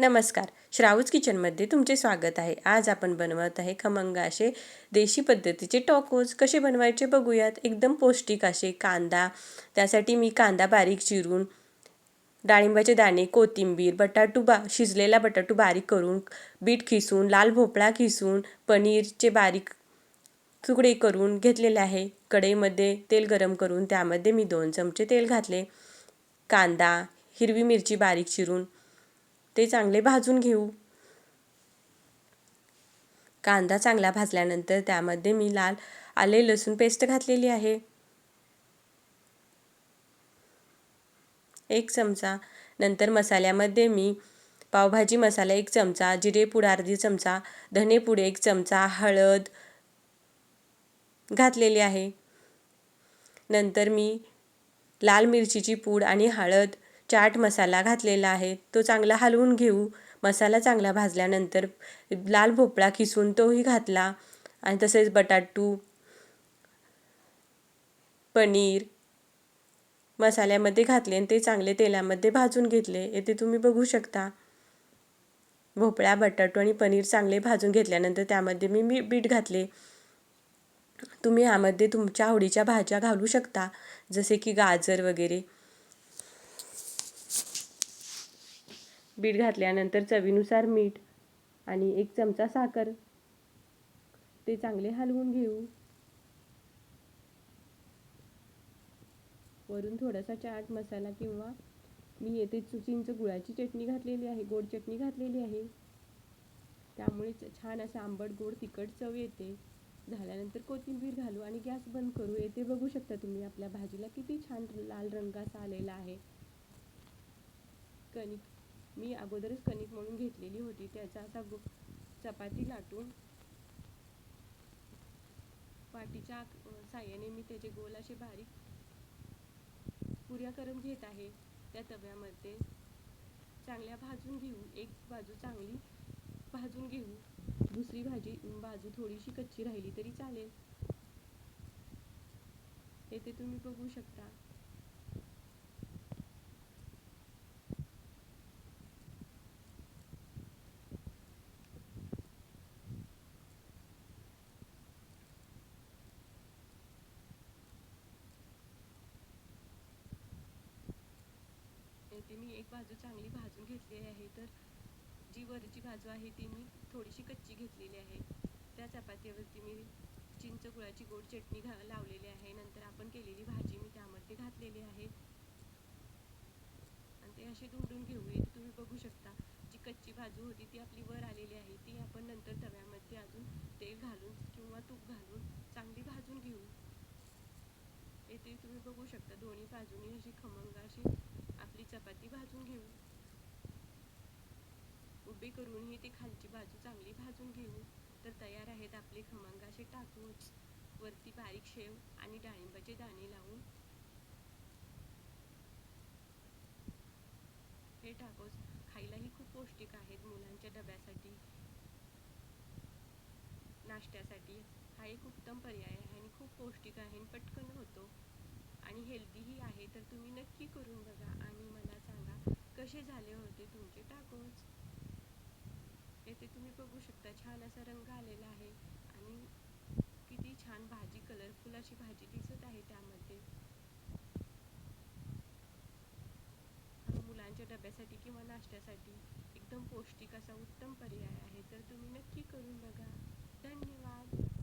नमस्कार. श्रावूज किचनमध्ये तुमचे स्वागत आहे. आज आपण बनवत आहे खमंग असे देशी पद्धतीचे टॉकोज. कसे बनवायचे बघूयात. एकदम पौष्टिक असे कांदा. त्यासाठी मी कांदा बारीक चिरून डाळिंबाचे दाणे कोथिंबीर बटाटू बा शिजलेला बटाटू बारीक करून बीट खिसून लाल भोपळा खिसून पनीरचे बारीक तुकडे करून घेतलेले आहे. कढईमध्ये तेल गरम करून त्यामध्ये मी दोन चमचे तेल घातले. कांदा हिरवी मिरची बारीक चिरून ते चांगले भाजून घेऊ. कांदा चांगला भाजल्यानंतर त्यामध्ये मी लाल आले लसूण पेस्ट घातलेली आहे. एक चमचा. नंतर मसाल्यामध्ये मी पावभाजी मसाला एक चमचा जिरेपूड अर्धी चमचा धनेपूड एक चमचा हळद घातलेली आहे. नंतर मी लाल मिरचीची पूड आणि हळद चाट मसाला घातलेला आहे. तो चांगला हलवून घेऊ. मसाला चांगला भाजल्यानंतर लाल भोपळा खिसून तोही घातला. आणि तसेच बटाटू पनीर मसाल्यामध्ये घातले आणि ते चांगले तेलामध्ये भाजून घेतले. येथे तुम्ही बघू शकता. भोपळा बटाटू आणि पनीर चांगले भाजून घेतल्यानंतर त्यामध्ये मी मी बीट घातले. तुम्ही यामध्ये तुमच्या आवडीच्या भाज्या घालू शकता. जसे की गाजर वगैरे. बीट घातल्यानंतर चवीनुसार मीठ आणि एक चमचा साखर. ते चांगले हलवून घेऊ. वरून थोडासा चाट मसाला किंवा मी येथे चिंच गुळाची चटणी घातलेली आहे गोड चटणी घातलेली आहे. त्यामुळे छान असं आंबट गोड तिखट चव येते. झाल्यानंतर कोथिंबीर घालू आणि गॅस बंद करू. येथे बघू शकता तुम्ही आपल्या भाजीला किती छान लाल रंगाचा आलेला आहे. कणिक मी अगोदरच कणिक म्हणून घेतलेली होती. त्याचा असा चपाती लाटून पाटीच्या साह्याने मी त्याचे गोल असे बारीक पुऱ्या करून घेत आहे. त्या तव्यामध्ये चांगल्या भाजून घेऊ. एक बाजू चांगली भाजून घेऊ. दुसरी भाजी बाजू थोडीशी कच्ची राहिली तरी चालेल. येथे तुम्ही बघू शकता. येथे मी एक बाजू चांगली भाजून घेतलेली आहे तर जी वरची बाजू आहे ती मी थोडीशी कच्ची घेतलेली आहे. त्या चपातीवरती मी चिंच गुळाची गोड चटणी घा लावलेली आहे. नंतर आपण केलेली भाजी मी त्यामध्ये घातलेली आहे. आणि ते असे धुडून घेऊ तुम्ही बघू शकता जी कच्ची बाजू होती ती आपली वर आलेली आहे. ती आपण नंतर तव्यामध्ये अजून तेल घालून किंवा तूप घालून चांगली भाजून घेऊ. येथे तुम्ही बघू शकता दोन्ही बाजूनी अशी खमंग अशी आपली चपाती भाजून घेऊ. उभे करूनही ते खालची बाजू चांगली भाजून घेऊ. तर तयार आहेत आपले खमंगाचे टाकूच. वरती बारीक शेव आणि डाळिंबाचे दाणे लावून. हे टाकोस खायलाही खूप पौष्टिक आहेत मुलांच्या डब्यासाठी. नाश्त्यासाठी. हा एक उत्तम पर्याय आहे आणि खूप पौष्टिक आहे पटकन होतो आणि हेल्दीही आहे तर तुम्ही नक्की करून बघा आणि मला सांगा कसे झाले होते तुमचे टाकोज येथे तुम्ही बघू शकता छान असा रंग आलेला आहे आणि किती छान भाजी कलरफुल अशी भाजी दिसत आहे त्यामध्ये. मुलांच्या डब्यासाठी किंवा नाश्त्यासाठी एकदम पौष्टिक असा उत्तम पर्याय आहे तर तुम्ही नक्की करून बघा. धन्यवाद.